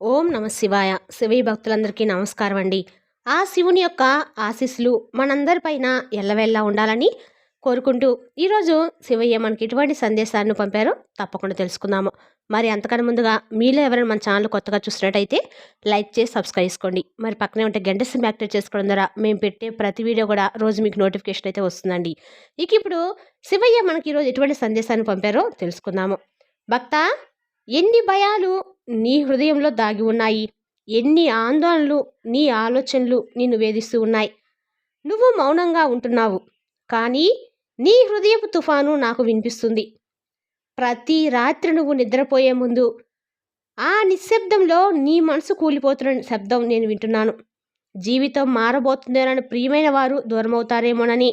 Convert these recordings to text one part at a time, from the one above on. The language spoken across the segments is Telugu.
ఓం నమ శివాయ. శివీ భక్తులందరికీ నమస్కారం అండి. ఆ శివుని యొక్క ఆశీస్సులు మనందరిపైన ఎల్లవెల్లా ఉండాలని కోరుకుంటూ ఈరోజు శివయ్య మనకి ఎటువంటి సందేశాన్ని పంపారో తప్పకుండా తెలుసుకుందాము. మరి అంతకన్నా ముందుగా మీలో ఎవరైనా మన ఛానల్ కొత్తగా చూసినట్టయితే లైక్ చేసి సబ్స్క్రైబ్ చేసుకోండి. మరి పక్కనే ఉంటే గంట సిమ్ యాక్టివేట్ చేసుకోవడం ద్వారా మేము పెట్టే ప్రతి వీడియో కూడా రోజు మీకు నోటిఫికేషన్ అయితే వస్తుందండి. ఇక ఇప్పుడు శివయ్య మనకి ఈరోజు ఎటువంటి సందేశాన్ని పంపారో తెలుసుకుందాము. భక్త ఎన్ని భయాలు నీ హృదయంలో దాగి ఉన్నాయి? ఎన్ని ఆందోళనలు నీ ఆలోచనలు నిన్ను వేధిస్తూ ఉన్నాయి? నువ్వు మౌనంగా ఉంటున్నావు కానీ నీ హృదయపు తుఫాను నాకు వినిపిస్తుంది. ప్రతి రాత్రి నువ్వు నిద్రపోయే ముందు ఆ నిశ్శబ్దంలో నీ మనసు కూలిపోతున్న శబ్దం నేను వింటున్నాను. జీవితం మారబోతుందేనని ప్రియమైన వారు దూరమవుతారేమోనని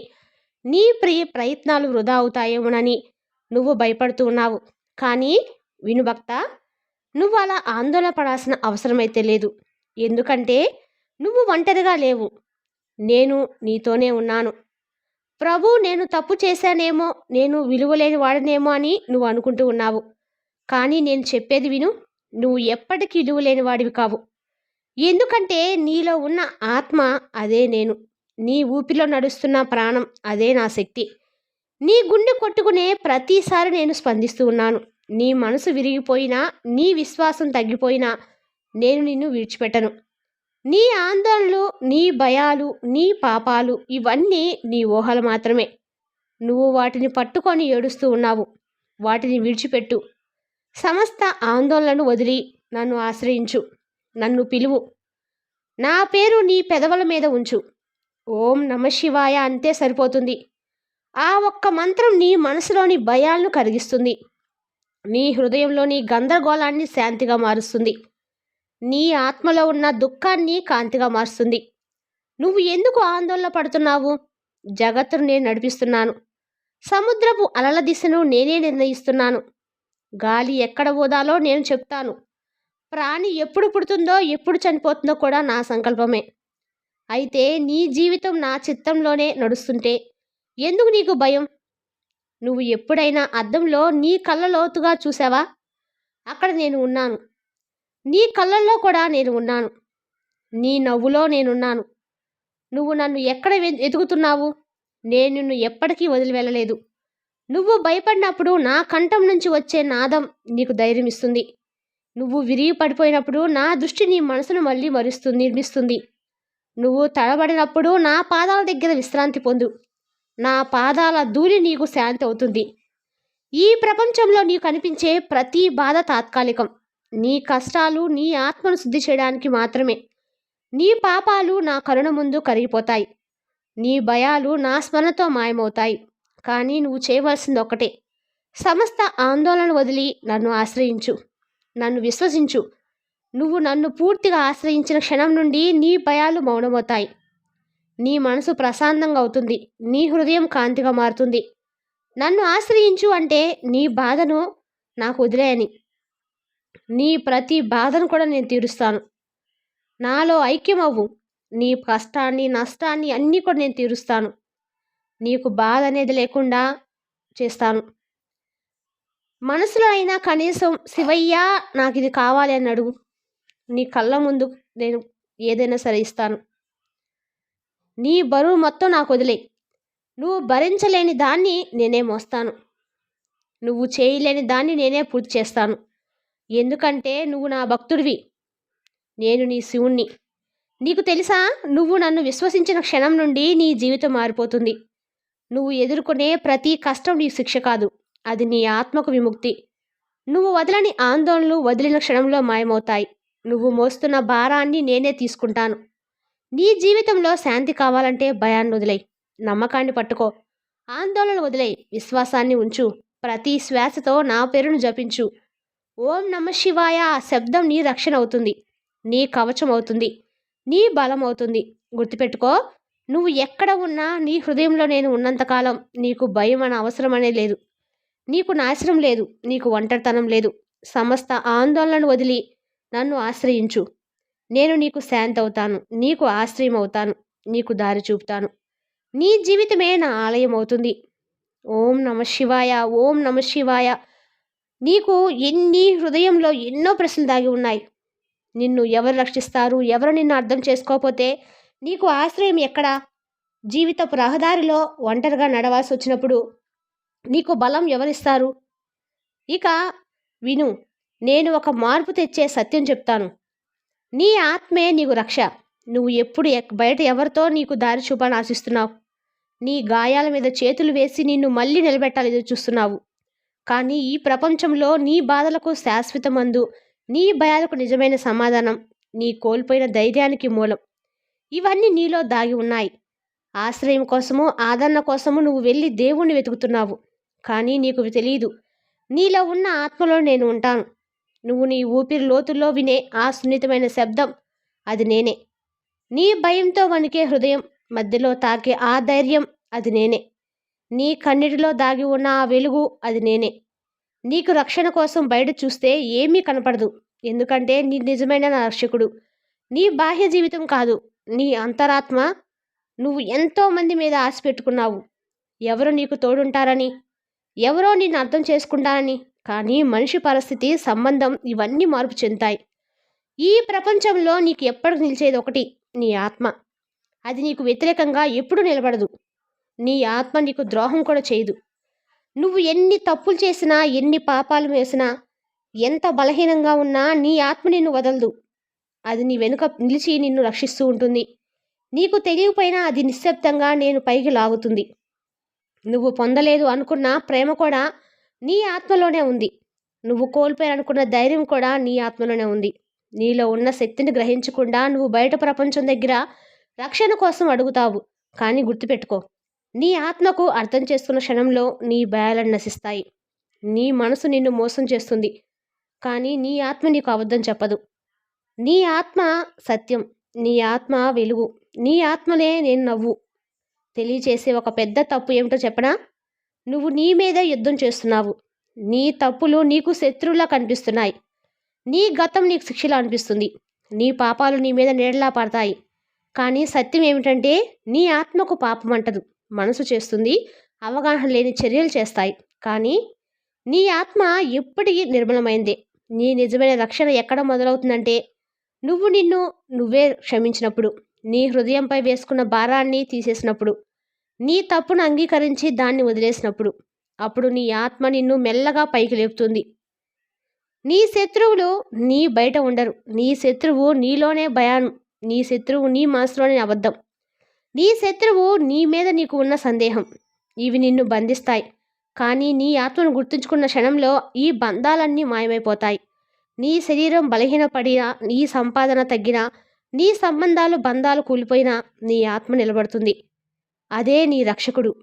నీ ప్రియ ప్రయత్నాలు వృధా అవుతాయేమోనని నువ్వు భయపడుతూ ఉన్నావు. కానీ వినుభక్త నువ్వు అలా ఆందోళన పడాల్సిన అవసరమైతే లేదు. ఎందుకంటే నువ్వు ఒంటరిగా లేవు. నేను నీతోనే ఉన్నాను. ప్రభు నేను తప్పు చేశానేమో నేను విలువలేని వాడనేమో అని నువ్వు అనుకుంటూ ఉన్నావు. కానీ నేను చెప్పేది విను నువ్వు ఎప్పటికీ విలువలేని వాడివి కావు. ఎందుకంటే నీలో ఉన్న ఆత్మ అదే నేను. నీ ఊపిలో నడుస్తున్న ప్రాణం అదే నా శక్తి. నీ గుండె కొట్టుకునే ప్రతిసారి నేను స్పందిస్తూ ఉన్నాను. నీ మనసు విరిగిపోయినా నీ విశ్వాసం తగ్గిపోయినా నేను నిన్ను విడిచిపెట్టను. నీ ఆందోళనలు నీ భయాలు నీ పాపాలు ఇవన్నీ నీ ఊహలు మాత్రమే. నువ్వు వాటిని పట్టుకొని ఏడుస్తూ ఉన్నావు. వాటిని విడిచిపెట్టు. సమస్త ఆందోళనను వదిలి నన్ను ఆశ్రయించు. నన్ను పిలువు. నా పేరు నీ పెదవుల మీద ఉంచు. ఓం నమ శివాయ అంతే సరిపోతుంది. ఆ ఒక్క మంత్రం నీ మనసులోని భయాలను కరిగిస్తుంది. నీ హృదయంలోని గందరగోళాన్ని శాంతిగా మారుస్తుంది. నీ ఆత్మలో ఉన్న దుఃఖాన్ని కాంతిగా మారుస్తుంది. నువ్వు ఎందుకు ఆందోళన పడుతున్నావు? జగత్తును నేను నడిపిస్తున్నాను. సముద్రపు అలల దిశను నేనే నిర్ణయిస్తున్నాను. గాలి ఎక్కడ ఓదాలో నేను చెప్తాను. ప్రాణి ఎప్పుడు పుడుతుందో ఎప్పుడు చనిపోతుందో కూడా నా సంకల్పమే. అయితే నీ జీవితం నా చిత్తంలోనే నడుస్తుంటే ఎందుకు నీకు భయం? నువ్వు ఎప్పుడైనా అద్దంలో నీ కళ్ళ లోతుగా చూసావా? అక్కడ నేను ఉన్నాను. నీ కళ్ళల్లో కూడా నేను ఉన్నాను. నీ నవ్వులో నేనున్నాను. నువ్వు నన్ను ఎక్కడ వె- ఎదుగుతున్నావు? నేను నిన్ను ఎప్పటికీ వదిలి వెళ్ళలేదు నువ్వు భయపడినప్పుడు నా కంఠం నుంచి వచ్చే నాదం నీకు ధైర్యం ఇస్తుంది. నువ్వు విరిగి పడిపోయినప్పుడు నా దృష్టి నీ మనసును మళ్ళీ మరుస్తుంది నిర్మిస్తుంది నువ్వు తడబడినప్పుడు నా పాదాల దగ్గర విశ్రాంతి పొందు. నా పాదాల ధూళి నీకు శాంతి అవుతుంది. ఈ ప్రపంచంలో నీకు కనిపించే ప్రతి బాధ తాత్కాలికం. నీ కష్టాలు నీ ఆత్మను శుద్ధి చేయడానికి మాత్రమే. నీ పాపాలు నా కరుణ ముందు కరిగిపోతాయి. నీ భయాలు నా స్మరణతో మాయమవుతాయి. కానీ నువ్వు చేయవలసింది ఒకటే సమస్త ఆందోళన వదిలి నన్ను ఆశ్రయించు. నన్ను విశ్వసించు. నువ్వు నన్ను పూర్తిగా ఆశ్రయించిన క్షణం నుండి నీ భయాలు మౌనమవుతాయి. నీ మనసు ప్రశాంతంగా అవుతుంది. నీ హృదయం కాంతిగా మారుతుంది. నన్ను ఆశ్రయించు అంటే నీ బాధను నాకు వదిలేయని. నీ ప్రతి బాధను కూడా నేను తీరుస్తాను. నాలో ఐక్యమవ్వు. నీ కష్టాన్ని నష్టాన్ని అన్నీ కూడా నేను తీరుస్తాను. నీకు బాధ అనేది లేకుండా చేస్తాను. మనసులో అయినా కనీసం శివయ్య నాకు ఇది కావాలి అని అడుగు. నీ కళ్ళ ముందు నేను ఏదైనా సరే ఇస్తాను. నీ బరువు మొత్తం నాకు వదిలే. నువ్వు భరించలేని దాన్ని నేనే మోస్తాను. నువ్వు చేయలేని దాన్ని నేనే పూర్తి చేస్తాను. ఎందుకంటే నువ్వు నా భక్తుడివి. నేను నీ శివుణ్ణి. నీకు తెలుసా? నువ్వు నన్ను విశ్వసించిన క్షణం నుండి నీ జీవితం మారిపోతుంది. నువ్వు ఎదుర్కొనే ప్రతి కష్టం నీ శిక్ష కాదు. అది నీ ఆత్మకు విముక్తి. నువ్వు వదలని ఆందోళనలు వదిలిన క్షణంలో మాయమవుతాయి. నువ్వు మోస్తున్న భారాన్ని నేనే తీసుకుంటాను. నీ జీవితంలో శాంతి కావాలంటే భయాన్ని వదిలేయి. నమ్మకాన్ని పట్టుకో. ఆందోళన వదిలేయి. విశ్వాసాన్ని ఉంచు. ప్రతి శ్వాసతో నా పేరును జపించు. ఓం నమ శివాయ ఆ శబ్దం నీ రక్షణ అవుతుంది. నీ కవచం అవుతుంది. నీ బలం అవుతుంది. గుర్తుపెట్టుకో నువ్వు ఎక్కడ ఉన్నా నీ హృదయంలో నేను ఉన్నంతకాలం నీకు భయం అనే అవసరం లేదు. నీకు నాశనం లేదు. నీకు ఒంటరితనం లేదు. సమస్త ఆందోళనను వదిలి నన్ను ఆశ్రయించు. నేను నీకు శాంతి అవుతాను నీకు ఆశ్రయం అవుతాను నీకు దారి చూపుతాను. నీ జీవితమే నా ఆలయం అవుతుంది. ఓం నమ శివాయ ఓం నమ శివాయ. నీకు ఎన్ని హృదయంలో ఎన్నో ప్రశ్నలు దాగి ఉన్నాయి. నిన్ను ఎవరు రక్షిస్తారు ఎవరు నిన్ను అర్థం చేసుకోకపోతే నీకు ఆశ్రయం ఎక్కడ? జీవితపు రహదారిలో ఒంటరిగా నడవాల్సి వచ్చినప్పుడు నీకు బలం ఎవరిస్తారు? ఇక విను నేను ఒక మార్పు తెచ్చే సత్యం చెప్తాను. నీ ఆత్మే నీకు రక్ష. నువ్వు ఎప్పుడు బయట ఎవరితో నీకు దారి చూపాలని ఆశిస్తున్నావు? నీ గాయాల మీద చేతులు వేసి నిన్ను మళ్ళీ నిలబెట్టాలి ఎదురు చూస్తున్నావు. కానీ ఈ ప్రపంచంలో నీ బాధలకు శాశ్వత మందు నీ భయాలకు నిజమైన సమాధానం నీ కోల్పోయిన ధైర్యానికి మూలం. ఇవన్నీ నీలో దాగి ఉన్నాయి. ఆశ్రయం కోసము ఆదరణ కోసము నువ్వు వెళ్ళి దేవుణ్ణి వెతుకుతున్నావు. కానీ నీకు తెలియదు. నీలో ఉన్న ఆత్మలో నేను ఉంటాను. నువ్వు నీ ఊపిరి లోతుల్లో వినే ఆ సున్నితమైన శబ్దం అది నేనే. నీ భయంతో వణికే హృదయం మధ్యలో తాకే ఆ ధైర్యం అది నేనే. నీ కన్నిటిలో దాగి ఉన్న ఆ వెలుగు అది నేనే. నీకు రక్షణ కోసం బయట చూస్తే ఏమీ కనపడదు. ఎందుకంటే నీ నిజమైన నా రక్షకుడు. నీ బాహ్య జీవితం కాదు నీ అంతరాత్మ. నువ్వు ఎంతో మంది మీద ఆశ పెట్టుకున్నావు. ఎవరు నీకు తోడుంటారని? ఎవరో నిన్ను అర్థం చేసుకుంటారని? కానీ మనిషి పరిస్థితి సంబంధం ఇవన్నీ మార్పు చెందుతాయి. ఈ ప్రపంచంలో నీకు ఎప్పటికి నిలిచేది ఒకటి నీ ఆత్మ. అది నీకు వ్యతిరేకంగా ఎప్పుడూ నిలబడదు. నీ ఆత్మ నీకు ద్రోహం కూడా చేయదు. నువ్వు ఎన్ని తప్పులు చేసినా ఎన్ని పాపాలు వేసినా ఎంత బలహీనంగా ఉన్నా నీ ఆత్మ నిన్ను వదలదు. అది నీ వెనుక నిలిచి నిన్ను రక్షిస్తూ ఉంటుంది. నీకు తెలియకపోయినా అది నిశ్శబ్దంగా నేను పైకి లాగుతుంది. నువ్వు పొందలేదు అనుకున్న ప్రేమ కూడా నీ ఆత్మలోనే ఉంది. నువ్వు కోల్పోయాలనుకున్న ధైర్యం కూడా నీ ఆత్మలోనే ఉంది. నీలో ఉన్న శక్తిని గ్రహించకుండా నువ్వు బయట ప్రపంచం దగ్గర రక్షణ కోసం అడుగుతావు. కానీ గుర్తుపెట్టుకో నీ ఆత్మకు అర్థం చేసుకున్న క్షణంలో నీ భయాలను నశిస్తాయి. నీ మనసు నిన్ను మోసం చేస్తుంది. కానీ నీ ఆత్మ నీకు అబద్ధం చెప్పదు. నీ ఆత్మ సత్యం నీ ఆత్మ వెలుగు నీ ఆత్మలే నేను నవ్వు. తెలియచేసే ఒక పెద్ద తప్పు ఏమిటో చెప్పనా? నువ్వు నీ మీద యుద్ధం చేస్తున్నావు. నీ తప్పులు నీకు శత్రువులా కనిపిస్తున్నాయి. నీ గతం నీకు శిక్షలా అనిపిస్తుంది. నీ పాపాలు నీ మీద నీడలా పడతాయి కానీ సత్యం ఏమిటంటే నీ ఆత్మకు పాపం అంటదు. మనసు చేస్తుంది అవగాహన లేని చర్యలు చేస్తాయి. కానీ నీ ఆత్మ ఎప్పటికీ నిర్మలమైందే? నీ నిజమైన రక్షణ ఎక్కడ మొదలవుతుందంటే నువ్వు నిన్ను నువ్వే క్షమించినప్పుడు నీ హృదయంపై వేసుకున్న భారాన్ని తీసేసినప్పుడు నీ తప్పును అంగీకరించి దాన్ని వదిలేసినప్పుడు అప్పుడు నీ ఆత్మ నిన్ను మెల్లగా పైకి లేపుతుంది. నీ శత్రువులు నీ బయట ఉండరు. నీ శత్రువు నీలోనే భయాను నీ శత్రువు నీ మనసులోనే అబద్ధం. నీ శత్రువు నీ మీద నీకు ఉన్న సందేహం. ఇవి నిన్ను బంధిస్తాయి. కానీ నీ ఆత్మను గుర్తుంచుకున్న క్షణంలో ఈ బంధాలన్నీ మాయమైపోతాయి. నీ శరీరం బలహీనపడినా నీ సంపాదన తగ్గినా నీ సంబంధాలు బంధాలు కూలిపోయినా నీ ఆత్మ నిలబడుతుంది. అదే నీ రక్షకుడు.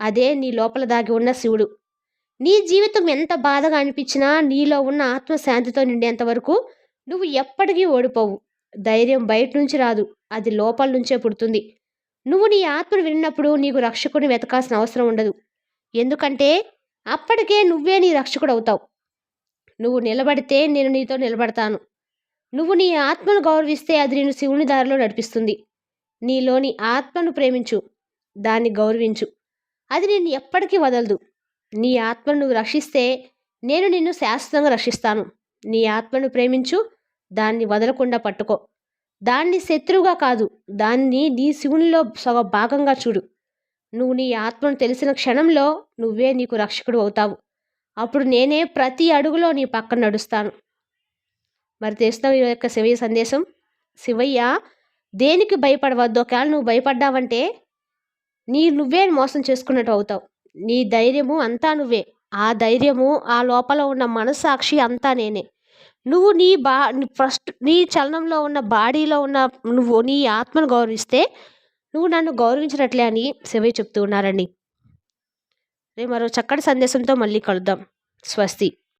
అదే నీ లోపల దాగి ఉన్న శివుడు. నీ జీవితం ఎంత బాధగా అనిపించినా నీలో ఉన్న ఆత్మశాంతితో నిండేంత వరకు నువ్వు ఎప్పటికీ ఓడిపోవు. ధైర్యం బయట నుంచి రాదు. అది లోపల నుంచే పుడుతుంది. నువ్వు నీ ఆత్మను విన్నప్పుడు నీకు రక్షకుని వెతకాల్సిన అవసరం ఉండదు. ఎందుకంటే అప్పటికే నువ్వే నీ రక్షకుడు అవుతావు. నువ్వు నిలబడితే నేను నీతో నిలబడతాను. నువ్వు నీ ఆత్మను గౌరవిస్తే అది నేను శివుని దారిలో నడిపిస్తుంది. నీలోని ఆత్మను ప్రేమించు. దాన్ని గౌరవించు. అది నిన్ను ఎప్పటికీ వదలదు. నీ ఆత్మను నువ్వు రక్షిస్తే నేను నిన్ను శాశ్వతంగా రక్షిస్తాను. నీ ఆత్మను ప్రేమించు దాన్ని వదలకుండా పట్టుకో. దాన్ని శత్రువుగా కాదు దాన్ని నీ శివునిలో సగ భాగంగా చూడు. నువ్వు నీ ఆత్మను తెలిసిన క్షణంలో నువ్వే నీకు రక్షకుడు అవుతావు. అప్పుడు నేనే ప్రతి అడుగులో నీ పక్కన నడుస్తాను. మరి తెలుస్తావు ఈ యొక్క శివయ్య సందేశం. శివయ్య దేనికి భయపడవద్దు? ఒకవేళ నువ్వు భయపడ్డావంటే నీ నువ్వే మోసం చేసుకున్నట్టు అవుతావు. నీ ధైర్యము అంతా నువ్వే. ఆ ధైర్యము ఆ లోపల ఉన్న మనస్సాక్షి అంతా నేనే. నువ్వు నీ బా ఫస్ట్ నీ చలనంలో ఉన్న బాడీలో ఉన్న నువ్వు నీ ఆత్మను గౌరవిస్తే నువ్వు నన్ను గౌరవించినట్లే అని శివయ్య చెప్తూ ఉన్నారండి. రేపు మరో చక్కటి సందేశంతో మళ్ళీ కలుద్దాం. స్వస్తి.